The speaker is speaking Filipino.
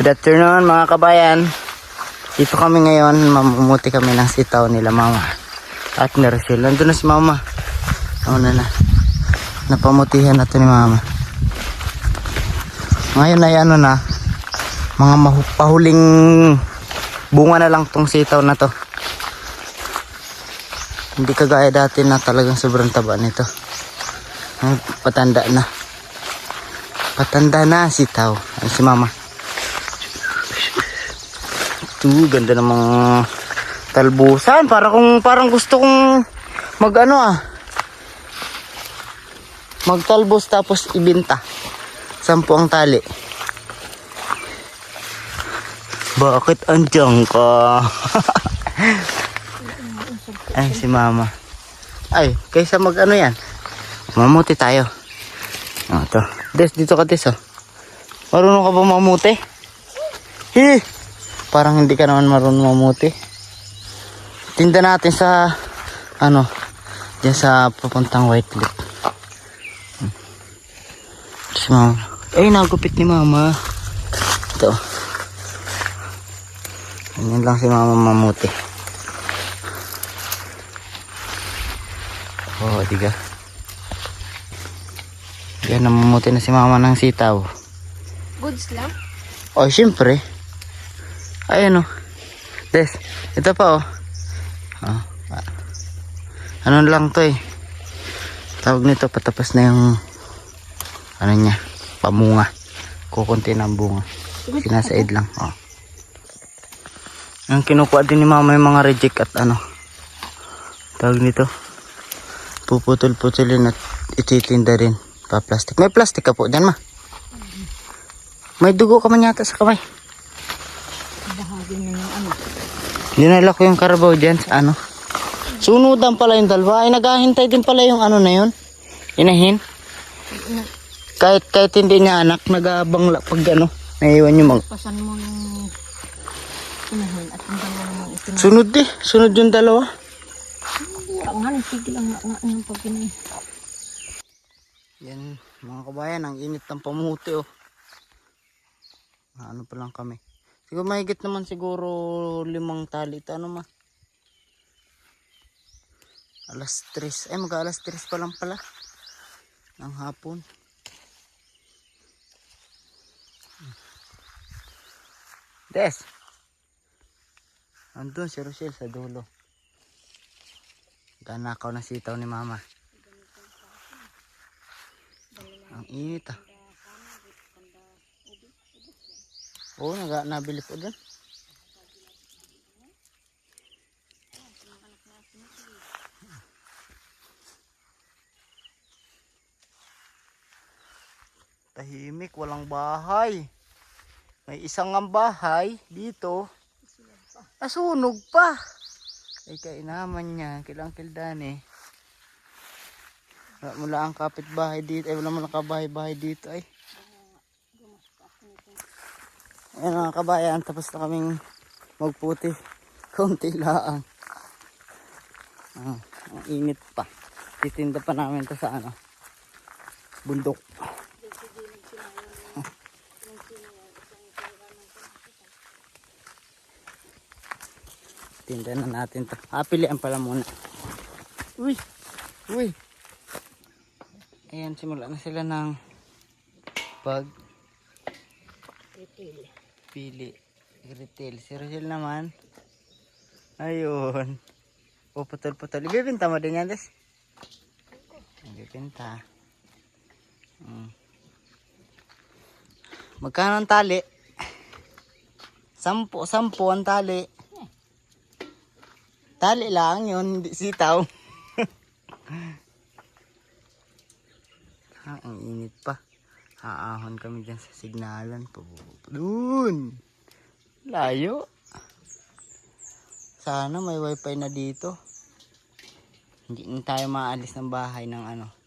Good afternoon mga kabayan. Dito kami ngayon, mamumuti kami ng sitaw nila mama. At Rachel. Nandun na si mama. Ano na na. Napamutihan na to ni mama. Ngayon ay ano na, mga pahuling bunga na lang tong sitaw na to. Hindi kagaya dati na talagang sobrang taba nito. Ay, patanda na. Patanda na sitaw. Ay, si mama. Ito, ganda ng mga talbusan. Para kung parang gusto kong mag ano ah. Magtalbos tapos ibinta. Sampu ang tali. Bakit andyan ka? Ay, si mama. Ay, kaysa mag ano yan? Mamuti tayo. Oh, to. Des, dito ka des oh. Marunong ka ba mamuti? Hi! Parang hindi ka naman marunong mamuti. Tinda natin sa ano, diyan sa papuntang White Lake. Hmm. Si mama. Ay, nagupit ni mama. Ito. Ganyan lang si mama mamuti. Oh, diga. Yan, namumuti na si mama ng sitaw. Goods lang? Oh, syempre. Ayan o. Des, ito pa oh. oh. Ano lang to eh. Tawag nito patapos na yung ano niya, pamunga. Kukunti ng bunga. Sinasaid lang. Oh. Ang kinukuha din ni mama yung mga reject at ano. Tawag nito. Puputol-putulin at ititinda rin. Pa plastic. May plastic ka po dyan ma. May dugo ka man yata sa kamay. Bahagi na yung ano. Dinala ko yung karabaw dyan sa ano. Sunudan pala yung dalawa. Ay naghahintay din pala yung ano na yun. Inahin. Kahit, kahit hindi niya anak, nagabang pag ano. Naiwan yung mga... Pasan mo ng inahin at hindi mo naman itin. Sunod eh. Sunod yung dalawa. Ang tigil ang nga ng pagkini. Yan, mga kabayan, ang init ng pamuti oh. Ano pa lang kami. Siguro mahigit naman siguro limang tali. Ito ano ma? Alas tres. Ay, mag alas tres pa lang pala. Ng hapon. Des. Andun si Rochelle sa dulo. Ganakaw na sitaw ni mama. Ang init ah. Oo, naga, nabili po dyan. Tahimik, walang bahay. May isang ang bahay dito. Nasunog pa. Ay kainaman niya, kilang kildan eh. Wala mula ang kapitbahay dito, ay wala mo nakabahay-bahay dito ay. Ayan mga kabayan, tapos na kaming magputi. Kaunti lang. Ah, ang init pa. Titinda pa namin to sa ano, bundok. Tinda na natin to. Ah, pilihan pala muna. Uy! Uy! Ayan, simula na sila ng pag Titil. Pili retail. Si Rachel naman. Ayun. O putol-putol. Ibibinta mo din yan, Des? Ibibinta. Hmm. Magkano ang tali? Sampo, sampo ang tali. Tali lang yun, hindi sitaw. ha, ang init pa. Haahon kami dyan sa signalan. Doon. Layo. Sana may wifi na dito. Hindi na tayo maalis ng bahay ng ano.